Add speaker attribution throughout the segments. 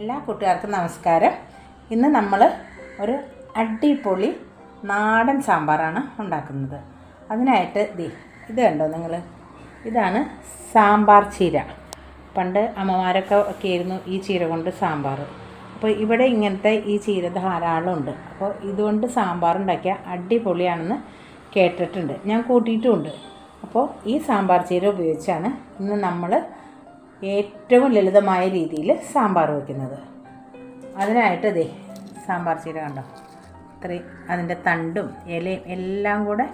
Speaker 1: എല്ലാ കൂട്ടുകാർക്കും നമസ്കാരം. ഇന്ന് നമ്മൾ ഒരു അടിപൊളി നാടൻ സാമ്പാറാണ് ഉണ്ടാക്കുന്നത്. അതിനായിട്ട് ദേ ഇത് കണ്ടോ നിങ്ങൾ ഇതാണ് സാമ്പാർ ചീര. പണ്ട് അമ്മമാരൊക്കെ ഒക്കെ ആയിരുന്നു ഈ ചീര കൊണ്ട് സാമ്പാർ. അപ്പോൾ ഇവിടെ ഇങ്ങനത്തെ ഈ ചീര ധാരാളം ഉണ്ട് അപ്പോൾ ഇതുകൊണ്ട് സാമ്പാർ ഉണ്ടാക്കിയാൽ അടിപൊളിയാണെന്ന് കേട്ടിട്ടുണ്ട്. ഞാൻ കൂട്ടിയിട്ടുമുണ്ട്. അപ്പോൾ ഈ സാമ്പാർ ചീര ഉപയോഗിച്ചാണ് ഇന്ന് നമ്മൾ ഏറ്റവും ലളിതമായ രീതിയിൽ സാമ്പാർ വയ്ക്കുന്നത്. അതിനായിട്ട് ദേ സാമ്പാർ ചീര കണ്ടോ? ഇത്രയും അതിന്റെ തണ്ടും ഇലയും എല്ലാം കൂടെ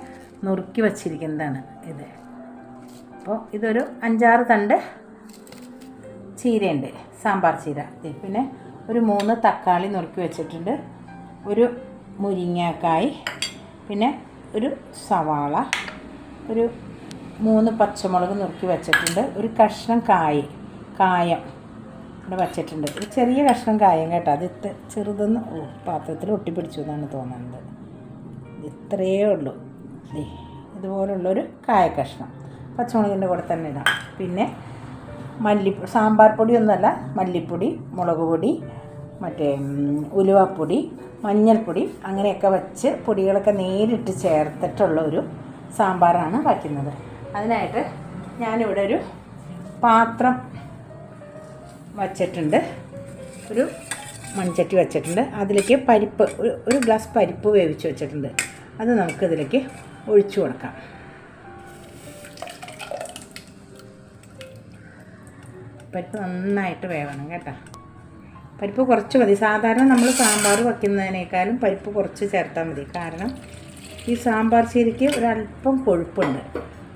Speaker 1: നുറുക്കി വച്ചിരിക്കുന്നതാണ് ഇത്. അപ്പോൾ ഇതൊരു അഞ്ചാറ് തണ്ട് ചീരയുണ്ട് സാമ്പാർ ചീര. പിന്നെ ഒരു മൂന്ന് തക്കാളി നുറുക്കി വെച്ചിട്ടുണ്ട്. ഒരു മുരിങ്ങാക്കായ് പിന്നെ ഒരു സവാള ഒരു മൂന്ന് പച്ചമുളക് നുറുക്കി വെച്ചിട്ടുണ്ട്. ഒരു കഷ്ണം കായ കായം ഇവിടെ വെച്ചിട്ടുണ്ട്. ഒരു ചെറിയ കഷ്ണം കായം കേട്ടോ. അത് ഇത്ര ചെറുതൊന്ന് ഓ പാത്രത്തിൽ ഒട്ടിപ്പിടിച്ചു എന്നാണ് തോന്നുന്നത്. ഇത് ഇത്രയേ ഉള്ളൂ. ഇതുപോലുള്ളൊരു കായ കഷ്ണം. പച്ചമുളകിന്റെ കൂടെ തന്നെ ഇടാം. പിന്നെ മല്ലിപ്പൊടി സാമ്പാർ പൊടിയൊന്നുമല്ല മല്ലിപ്പൊടി മുളക് പൊടി മറ്റേ ഉലുവാപ്പൊടി മഞ്ഞൾപ്പൊടി അങ്ങനെയൊക്കെ വെച്ച് പൊടികളൊക്കെ നേരിട്ട് ചേർത്തിട്ടുള്ള ഒരു സാമ്പാറാണ് വയ്ക്കുന്നത്. അതിനായിട്ട് ഞാനിവിടെ ഒരു പാത്രം വച്ചിട്ടുണ്ട്. ഒരു മൺചട്ടി വച്ചിട്ടുണ്ട്. അതിലേക്ക് പരിപ്പ് ഒരു ഗ്ലാസ് പരിപ്പ് വേവിച്ച് വെച്ചിട്ടുണ്ട്. അത് നമുക്കിതിലേക്ക് ഒഴിച്ചു കൊടുക്കാം. പരിപ്പ് നന്നായിട്ട് വേവണം കേട്ടോ. പരിപ്പ് കുറച്ച് മതി. സാധാരണ നമ്മൾ സാമ്പാർ വയ്ക്കുന്നതിനേക്കാളും പരിപ്പ് കുറച്ച് ചേർത്താൽ മതി. കാരണം ഈ സാമ്പാർ ചീരയ്ക്ക് ഒരല്പം കൊഴുപ്പുണ്ട്.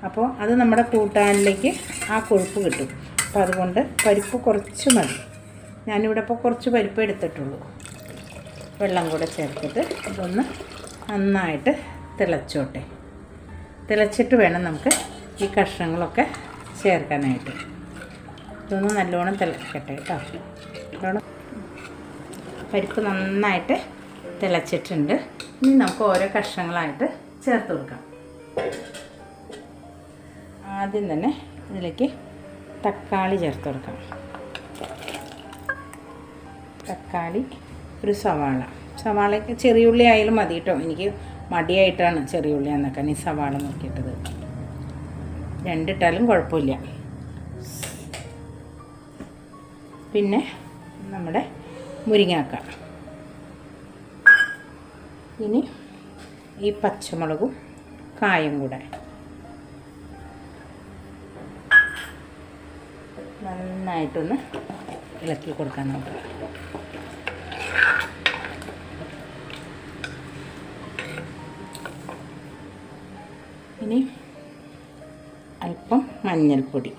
Speaker 1: അപ്പോൾ അത് നമ്മുടെ കൂട്ടാനിലേക്ക് ആ കൊഴുപ്പ് കിട്ടും. അപ്പോൾ അതുകൊണ്ട് പരിപ്പ് കുറച്ച് മതി. ഞാനിവിടെ ഇപ്പോൾ കുറച്ച് പരിപ്പ് എടുത്തിട്ടുള്ളൂ. വെള്ളം കൂടെ ചേർത്തിട്ട് ഇതൊന്ന് നന്നായിട്ട് തിളച്ചോട്ടെ. തിളച്ചിട്ട് വേണം നമുക്ക് ഈ കഷ്ണങ്ങളൊക്കെ ചേർക്കാനായിട്ട്. ഇതൊന്ന് നല്ലോണം തിളക്കട്ടെ കേട്ടോ. നല്ലോണം പരിപ്പ് നന്നായിട്ട് തിളച്ചിട്ടുണ്ട്. ഇനി നമുക്ക് ഓരോ കഷ്ണങ്ങളായിട്ട് ചേർത്ത് കൊടുക്കാം. ആദ്യം തന്നെ ഇതിലേക്ക് തക്കാളി ചേർത്ത് കൊടുക്കാം. തക്കാളി ഒരു സവാള. സവാളയ്ക്ക് ചെറിയ ഉള്ളി ആയാലും മതി കേട്ടോ. എനിക്ക് മടിയായിട്ടാണ് ചെറിയ ഉള്ളി എന്നൊക്കെ ഈ സവാള നോക്കിയിട്ടത്. രണ്ടിട്ടാലും കുഴപ്പമില്ല. പിന്നെ നമ്മുടെ മുരിങ്ങാക്ക. ഇനി ഈ പച്ചമുളകും കായും കൂടെ. നന്നായിട്ടൊന്ന് ഇളക്കി കൊടുക്കാൻ നോക്കുക ഇനി അല്പം മഞ്ഞൾപ്പൊടി.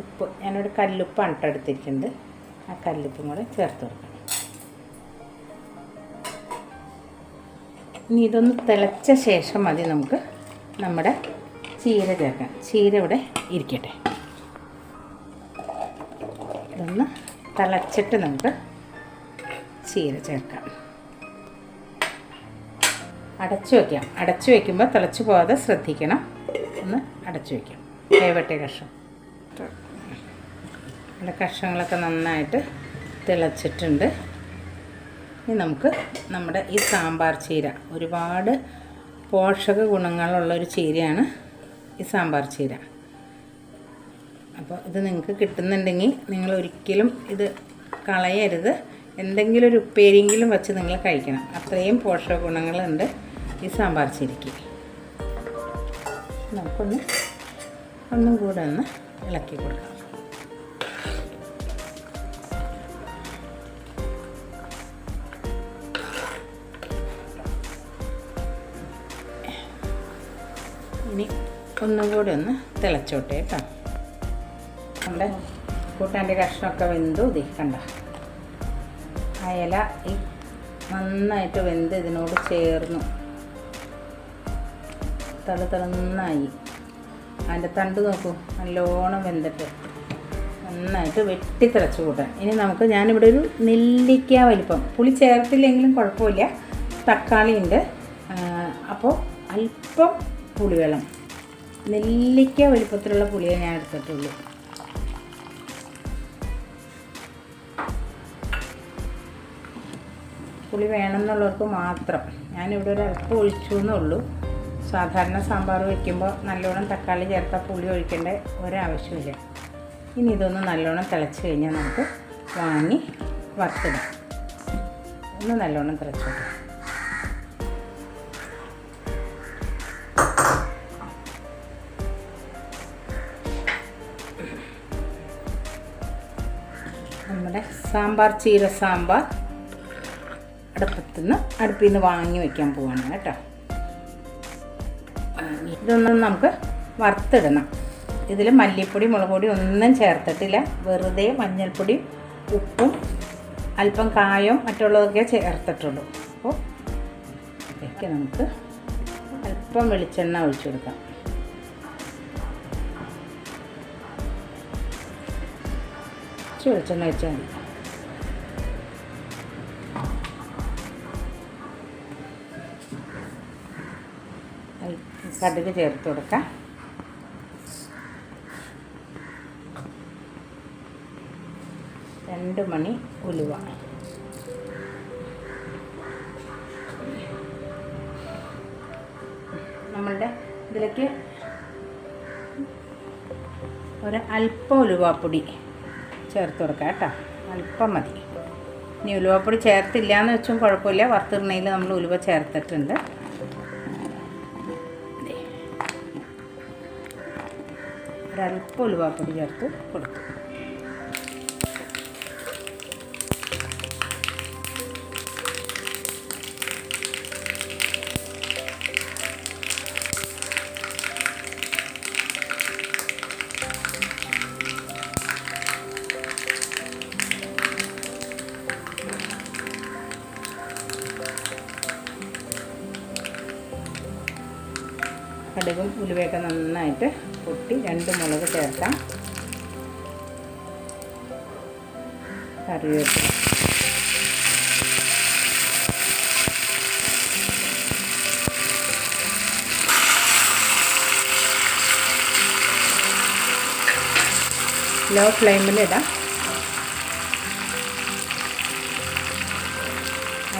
Speaker 1: ഉപ്പ് ഞാനൊരു കല്ലുപ്പാണ് കേട്ടോ ആ കല്ലുപ്പും കൂടെ ചേർത്ത് കൊടുക്കണം ഇനി ഇതൊന്ന് തിളച്ച ശേഷം മതി നമുക്ക് നമ്മുടെ ചീര ചേർക്കാം. ചീര ഇവിടെ ഇരിക്കട്ടെ. ഇതൊന്ന് തിളച്ചിട്ട് നമുക്ക് ചീര ചേർക്കാം. അടച്ചു വയ്ക്കാം അടച്ചു വയ്ക്കുമ്പോൾ തിളച്ചു പോകാതെ ശ്രദ്ധിക്കണം. ഒന്ന് അടച്ചു വയ്ക്കാം വേവട്ടെ കഷ്ണം. നമ്മുടെ കഷ്ണങ്ങളൊക്കെ നന്നായിട്ട് തിളച്ചിട്ടുണ്ട്. ഇനി നമുക്ക് നമ്മുടെ ഈ സാമ്പാർ ചീര. ഒരുപാട് പോഷക ഗുണങ്ങളുള്ള ഒരു ചീരയാണ് ഈ സാമ്പാർ ചീര. അപ്പോൾ ഇത് നിങ്ങൾക്ക് കിട്ടുന്നുണ്ടെങ്കിൽ നിങ്ങൾ ഒരിക്കലും ഇത് കളയരുത്. എന്തെങ്കിലും ഒരു ഉപ്പേരിയെങ്കിലും വെച്ച് നിങ്ങൾ കഴിക്കണം. അത്രയും പോഷക ഗുണങ്ങളുണ്ട് ഈ സാമ്പാർ ചീരയ്ക്ക്. നമുക്കൊന്ന് ഒന്നും കൂടെ ഒന്ന് ഇളക്കി കൊടുക്കാം. ഒന്നും കൂടി ഒന്ന് തിളച്ചോട്ടെ കേട്ടോ. നമ്മുടെ കൂട്ടാന്റെ കഷ്ണമൊക്കെ വെന്തു. ഇതി കണ്ട? ഇല ഈ നന്നായിട്ട് വെന്ത് ഇതിനോട് ചേർന്നു. തള തളന്നായി. അതിന്റെ തണ്ട് നോക്കൂ. നല്ലോണം വെന്തിട്ട്. നന്നായിട്ട് വെട്ടി തിളച്ച് കൂട്ടാൻ. ഇനി നമുക്ക് ഞാനിവിടെ ഒരു നെല്ലിക്ക വലിപ്പം. പുളി ചേർത്തില്ലെങ്കിലും കുഴപ്പമില്ല. തക്കാളിയുണ്ട്. അപ്പോൾ അല്പം പുളിവെള്ളം. നെല്ലിക്ക വലുപ്പത്തിലുള്ള പുളിയെ ഞാൻ എടുത്തിട്ടുള്ളൂ. പുളി വേണമെന്നുള്ളവർക്ക് മാത്രം. ഞാനിവിടെ ഒരു അല്പം ഒഴിച്ചു എന്നുള്ളൂ. സാധാരണ സാമ്പാർ വയ്ക്കുമ്പോൾ നല്ലോണം തക്കാളി ചേർത്ത പുളി ഒഴിക്കേണ്ട ഒരാവശ്യമില്ല. ഇനി ഇതൊന്ന് നല്ലോണം തിളച്ച് കഴിഞ്ഞാൽ നമുക്ക് വാങ്ങി വറുത്തിടാം. ഒന്ന് നല്ലോണം തിളച്ചോട്ടെ. സാമ്പാർ ചീര സാമ്പാർ. അടുപ്പത്തുനിന്ന് അടുപ്പിൽ നിന്ന് വാങ്ങി വയ്ക്കാൻ പോവാണ് കേട്ടോ. ഇതൊന്നും നമുക്ക് വറുത്തിടണം. ഇതിൽ മല്ലിപ്പൊടി മുളക് പൊടി ഒന്നും ചേർത്തിട്ടില്ല. വെറുതെ മഞ്ഞൾപ്പൊടി ഉപ്പും അല്പം കായവും മറ്റുള്ളതൊക്കെ ചേർത്തിട്ടുള്ളൂ. അപ്പോൾ ഇതൊക്കെ നമുക്ക് അല്പം വെളിച്ചെണ്ണ ഒഴിച്ചു കൊടുക്കാം. വെളിച്ചെണ്ണ വെച്ചാൽ മതി. കടുക് ചേർത്ത് കൊടുക്കാം. രണ്ട് മണി ഉലുവ. നമ്മളുടെ ഇതിലേക്ക് ഒരു അല്പം ഉലുവാപ്പൊടി ചേർത്ത് കൊടുക്കാം കേട്ടോ. അല്പം മതി. ഇനി ഉലുവാപ്പൊടി ചേർത്തില്ല എന്ന് വെച്ചും കുഴപ്പമില്ല. വറുത്തിരുന്നതിൽ നമ്മൾ ഉലുവ ചേർത്തിട്ടുണ്ട്. ഒരല്പം ഉലുവാപ്പൊടി ചേർത്ത് കൊടുക്കും. കടുകും ഉലുവയൊക്കെ നന്നായിട്ട് പൊട്ടി രണ്ട് മുളക് ചേർക്കാം. കറിവേപ്പില ലോ ഫ്ലെയിമിൽ ഇടാം.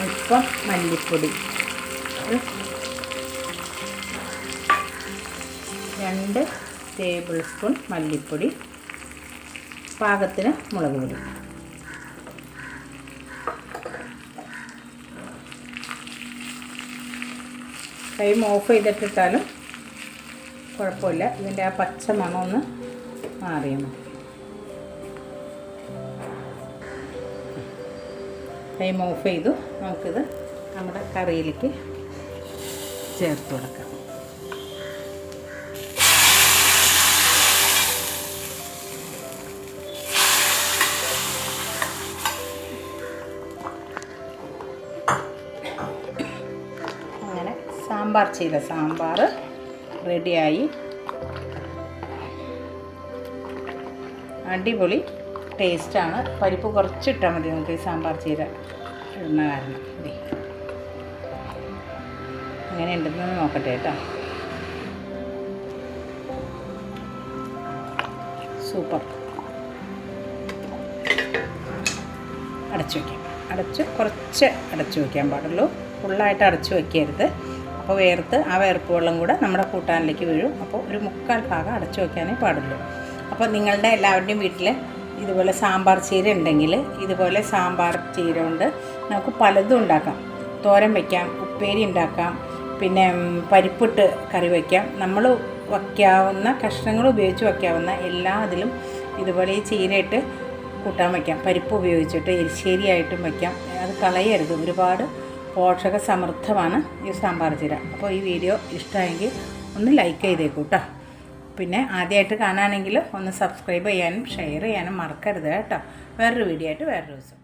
Speaker 1: അല്പം മല്ലിപ്പൊടി. രണ്ട് ടേബിൾ സ്പൂൺ മല്ലിപ്പൊടി പാകത്തിന് മുളക് പൊടി. ഫ്ലെയിം ഓഫ് ചെയ്തിട്ടിട്ടാലും കുഴപ്പമില്ല. ഇതിന്റെ ആ പച്ച മണമൊന്ന് മാറിയാൽ മതി. ഫ്ലെയിം ഓഫ് ചെയ്തു. നമുക്കിത് നമ്മുടെ കറിയിലേക്ക് ചേർത്ത് കൊടുക്കാം. സാമ്പാർ ചെയ്ത സാമ്പാർ റെഡിയായി. അടിപൊളി ടേസ്റ്റാണ് പരിപ്പ് കുറച്ചിട്ടാൽ മതി നമുക്ക് ഈ സാമ്പാർ ചീര ഇടുന്ന കാരണം. ദേ. അങ്ങനെ ഉണ്ടെന്ന് നോക്കട്ടെ കേട്ടോ. സൂപ്പർ. അടച്ചു വയ്ക്കാം അടച്ച് കുറച്ച് അടച്ചു വയ്ക്കാൻ പാടുള്ളൂ. ഫുള്ളായിട്ട് അടച്ചു വയ്ക്കരുത് അപ്പോൾ വേർത്ത് ആ വേർപ്പ് വെള്ളം കൂടെ നമ്മുടെ കൂട്ടാനിലേക്ക് വീഴും. അപ്പോൾ ഒരു മുക്കാൽ ഭാഗം അടച്ചു വയ്ക്കാനേ പാടുള്ളൂ. അപ്പോൾ നിങ്ങളുടെ എല്ലാവരുടെയും വീട്ടിൽ ഇതുപോലെ സാമ്പാർ ചീര ഉണ്ടെങ്കിൽ ഇതുപോലെ സാമ്പാർ ചീര കൊണ്ട് നമുക്ക് പലതും ഉണ്ടാക്കാം. തോരൻ വയ്ക്കാം ഉപ്പേരി ഉണ്ടാക്കാം പിന്നെ പരിപ്പിട്ട് കറി വയ്ക്കാം. നമ്മൾ വയ്ക്കാവുന്ന കഷ്ണങ്ങൾ ഉപയോഗിച്ച് വയ്ക്കാവുന്ന എല്ലാ അതിലും ഇതുപോലെ ഈ ചീരയിട്ട് കൂട്ടാൻ വയ്ക്കാം. പരിപ്പ് ഉപയോഗിച്ചിട്ട് എരിശ്ശേരിയായിട്ടും വയ്ക്കാം. അത് കളയരുത്. ഒരുപാട് പോഷക സമൃദ്ധമാണ് ഈ സാമ്പാർ ചീര. അപ്പോൾ ഈ വീഡിയോ ഇഷ്ടമായെങ്കിൽ ഒന്ന് ലൈക്ക് ചെയ്തേക്കൂ കേട്ടോ പിന്നെ ആദ്യമായിട്ട് കാണാനെങ്കിൽ ഒന്ന് സബ്സ്ക്രൈബ് ചെയ്യാനും ഷെയർ ചെയ്യാനും മറക്കരുത് കേട്ടോ. വേറൊരു വീഡിയോ ആയിട്ട് വേറൊരു ദിവസം.